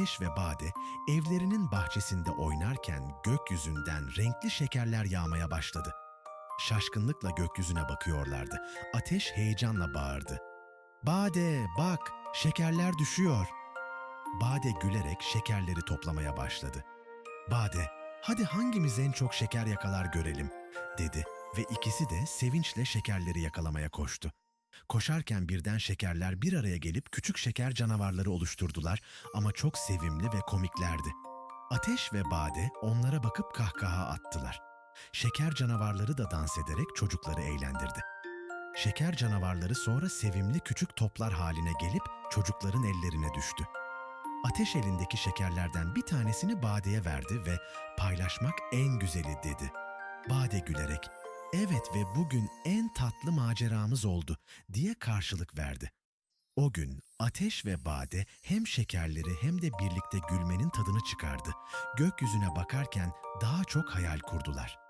Ateş ve Bade evlerinin bahçesinde oynarken gökyüzünden renkli şekerler yağmaya başladı. Şaşkınlıkla gökyüzüne bakıyorlardı. Ateş heyecanla bağırdı. Bade bak şekerler düşüyor. Bade gülerek şekerleri toplamaya başladı. Bade hadi hangimiz en çok şeker yakalar görelim dedi ve ikisi de sevinçle şekerleri yakalamaya koştu. Koşarken birden şekerler bir araya gelip küçük şeker canavarları oluşturdular ama çok sevimli ve komiklerdi. Ateş ve Bade onlara bakıp kahkaha attılar. Şeker canavarları da dans ederek çocukları eğlendirdi. Şeker canavarları sonra sevimli küçük toplar haline gelip çocukların ellerine düştü. Ateş elindeki şekerlerden bir tanesini Bade'ye verdi ve paylaşmak en güzeli dedi. Bade gülerek, evet ve bugün en tatlı maceramız oldu diye karşılık verdi. O gün Ateş ve Bade hem şekerleri hem de birlikte gülmenin tadını çıkardı. Gökyüzüne bakarken daha çok hayal kurdular.